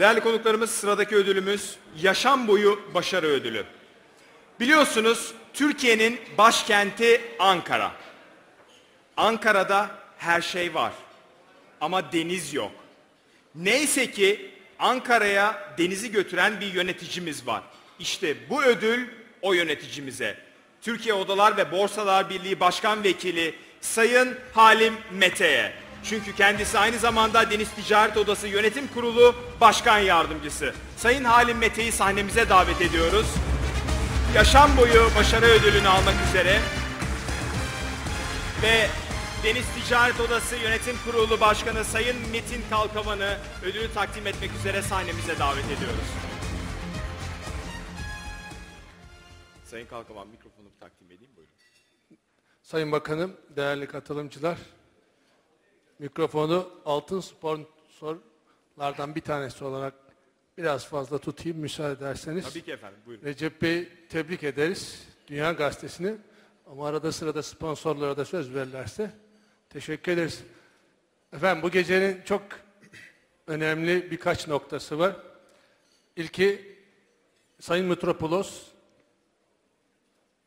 Değerli konuklarımız sıradaki ödülümüz yaşam boyu başarı ödülü. Biliyorsunuz Türkiye'nin başkenti Ankara. Ankara'da her şey var ama deniz yok. Neyse ki Ankara'ya denizi götüren bir yöneticimiz var. İşte bu ödül o yöneticimize. Türkiye Odalar ve Borsalar Birliği Başkan Vekili Sayın Halim Mete'ye. Çünkü kendisi aynı zamanda Deniz Ticaret Odası Yönetim Kurulu Başkan Yardımcısı. Sayın Halim Mete'yi sahnemize davet ediyoruz. Yaşam boyu başarı ödülünü almak üzere ve Deniz Ticaret Odası Yönetim Kurulu Başkanı Sayın Metin Kalkavan'ı ödülü takdim etmek üzere sahnemize davet ediyoruz. Sayın Kalkavan mikrofonu takdim edeyim buyurun. Sayın Bakanım, değerli katılımcılar, mikrofonu altın sponsorlardan bir tanesi olarak biraz fazla tutayım müsaade ederseniz. Tabii ki efendim buyurun. Recep Bey tebrik ederiz Dünya Gazetesi'ni ama arada sırada sponsorlara da söz verirlerse teşekkür ederiz. Efendim bu gecenin çok önemli birkaç noktası var. İlki Sayın Metropolos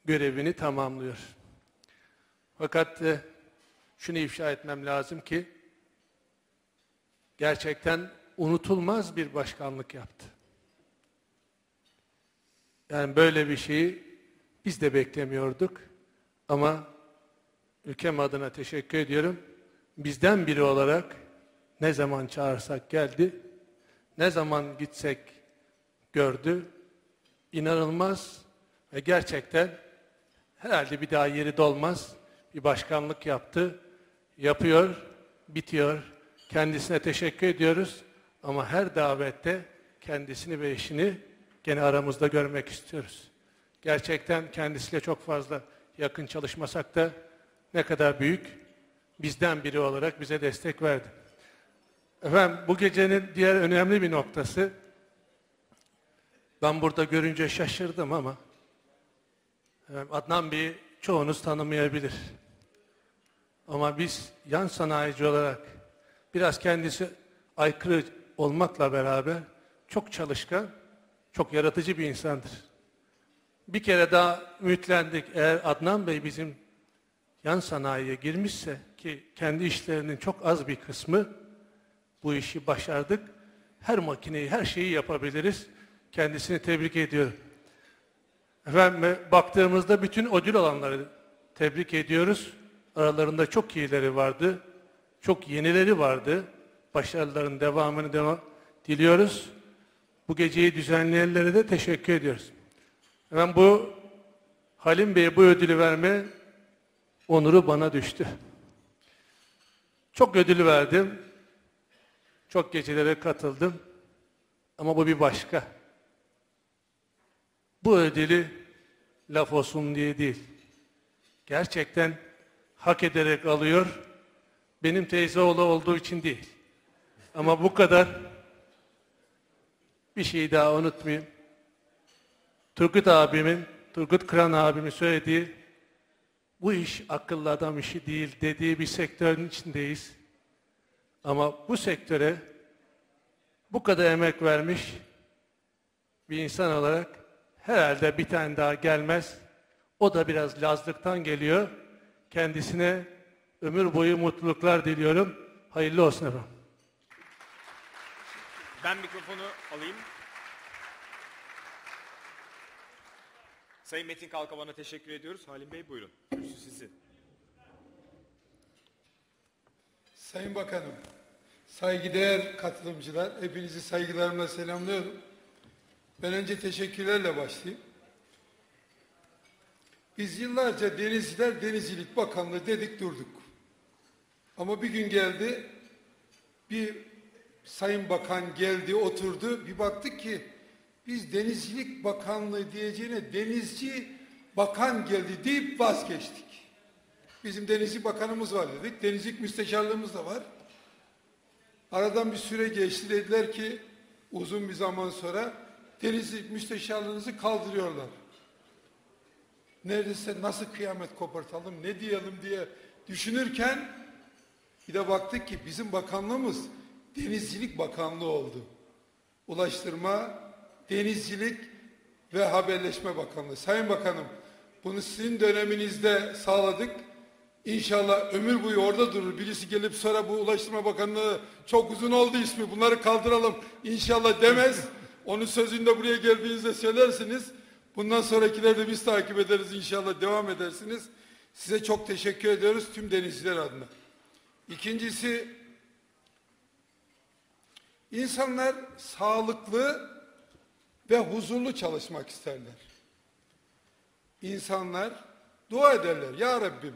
görevini tamamlıyor. Fakat e, şunu ifşa etmem lazım ki gerçekten unutulmaz bir başkanlık yaptı. Yani böyle bir şeyi biz de beklemiyorduk ama ülkem adına teşekkür ediyorum. Bizden biri olarak ne zaman çağırsak geldi, ne zaman gitsek gördü. İnanılmaz ve gerçekten herhalde bir daha yeri dolmaz bir başkanlık yaptı. Yapıyor, bitiyor. Kendisine teşekkür ediyoruz. Ama her davette kendisini ve eşini gene aramızda görmek istiyoruz. Gerçekten kendisiyle çok fazla yakın çalışmasak da ne kadar büyük bizden biri olarak bize destek verdi. Efendim bu gecenin diğer önemli bir noktası ben burada görünce şaşırdım ama Adnan Bey'i çoğunuz tanımayabilir. Ama biz yan sanayici olarak biraz kendisi aykırı olmakla beraber çok çalışkan, çok yaratıcı bir insandır. Bir kere daha ümitlendik. Eğer Adnan Bey bizim yan sanayiye girmişse ki kendi işlerinin çok az bir kısmı bu işi başardık. Her makineyi, her şeyi yapabiliriz. Kendisini tebrik ediyorum. Efendim baktığımızda bütün ödül alanları tebrik ediyoruz. Aralarında çok iyileri vardı. Çok yenileri vardı. Başarıların devamını devam diliyoruz. Bu geceyi düzenleyenlere de teşekkür ediyoruz. Hemen bu Halim Bey'e bu ödülü verme onuru bana düştü. Çok ödül verdim. Çok gecelere katıldım. Ama bu bir başka. Bu ödülü laf olsun diye değil. Gerçekten hak ederek alıyor. Benim teyze oğlu olduğu için değil. Ama bu kadar bir şey daha unutmayayım. Turgut abimin, Turgut Kıran abimin söylediği bu iş akıllı adam işi değil dediği bir sektörün içindeyiz. Ama bu sektöre bu kadar emek vermiş bir insan olarak herhalde bir tane daha gelmez. O da biraz Lazlıktan geliyor. Kendisine ömür boyu mutluluklar diliyorum. Hayırlı olsun efendim. Ben mikrofonu alayım. Sayın Metin Kalkavan'a teşekkür ediyoruz. Halim Bey buyurun. Kürsü sizin. Sayın Bakanım, saygıdeğer katılımcılar, hepinizi saygılarımla selamlıyorum. Ben önce teşekkürlerle başlayayım. Biz yıllarca Denizciler Denizcilik Bakanlığı dedik durduk. Ama bir gün geldi, bir Sayın Bakan geldi, oturdu. Bir baktık ki biz Denizcilik Bakanlığı diyeceğine Denizci Bakan geldi deyip vazgeçtik. Bizim Denizci Bakanımız var dedik. Denizcilik Müsteşarlığımız da var. Aradan bir süre geçti dediler ki uzun bir zaman sonra Denizcilik Müsteşarlığınızı kaldırıyorlar. Neredeyse nasıl kıyamet kopartalım ne diyelim diye düşünürken bir de baktık ki bizim bakanlığımız Denizcilik Bakanlığı oldu. Ulaştırma, Denizcilik ve Haberleşme Bakanlığı. Sayın Bakanım, bunu sizin döneminizde sağladık. İnşallah ömür boyu orada durur. Birisi gelip sonra bu Ulaştırma Bakanlığı çok uzun oldu ismi bunları kaldıralım inşallah demez. Onun sözünü de buraya geldiğinizde söylersiniz. Bundan sonrakileri de biz takip ederiz inşallah devam edersiniz. Size çok teşekkür ediyoruz tüm denizciler adına. İkincisi insanlar sağlıklı ve huzurlu çalışmak isterler. İnsanlar dua ederler. Ya Rabbim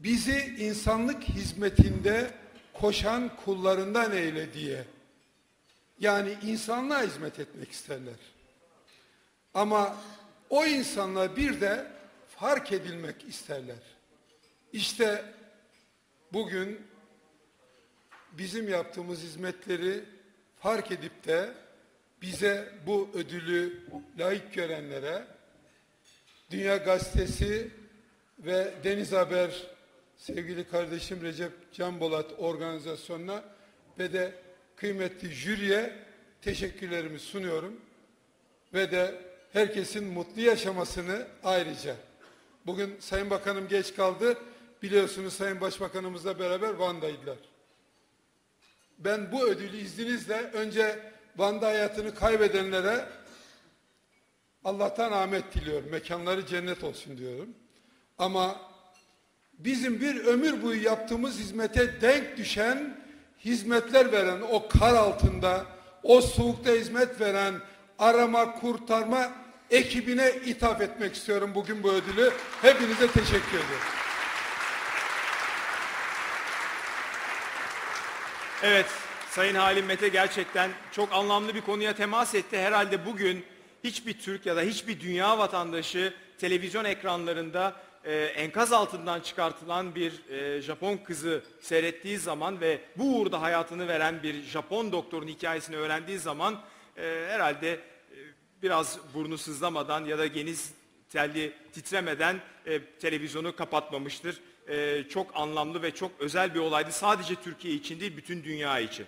bizi insanlık hizmetinde koşan kullarından eyle diye. Yani insanlığa hizmet etmek isterler. Ama o insanlar bir de fark edilmek isterler. İşte bugün bizim yaptığımız hizmetleri fark edip de bize bu ödülü layık görenlere Dünya Gazetesi ve Deniz Haber sevgili kardeşim Recep Can Bolat organizasyonuna ve de kıymetli jüriye teşekkürlerimi sunuyorum. Ve de herkesin mutlu yaşamasını ayrıca. Bugün Sayın Bakanım geç kaldı. Biliyorsunuz Sayın Başbakanımızla beraber Van'daydılar. Ben bu ödülü izninizle önce Van'da hayatını kaybedenlere Allah'tan rahmet diliyorum. Mekanları cennet olsun diyorum. Ama bizim bir ömür boyu yaptığımız hizmete denk düşen hizmetler veren o kar altında o soğukta hizmet veren arama kurtarma ekibine ithaf etmek istiyorum bugün bu ödülü. Hepinize teşekkür ediyorum. Evet, Sayın Halim Mete gerçekten çok anlamlı bir konuya temas etti. Herhalde bugün hiçbir Türk ya da hiçbir dünya vatandaşı televizyon ekranlarında e, enkaz altından çıkartılan bir e, Japon kızı seyrettiği zaman ve bu uğurda hayatını veren bir Japon doktorun hikayesini öğrendiği zaman e, herhalde e, biraz burnu sızlamadan ya da geniz telli titremeden e, televizyonu kapatmamıştır. E, çok anlamlı ve çok özel bir olaydı. Sadece Türkiye için değil, bütün dünya için.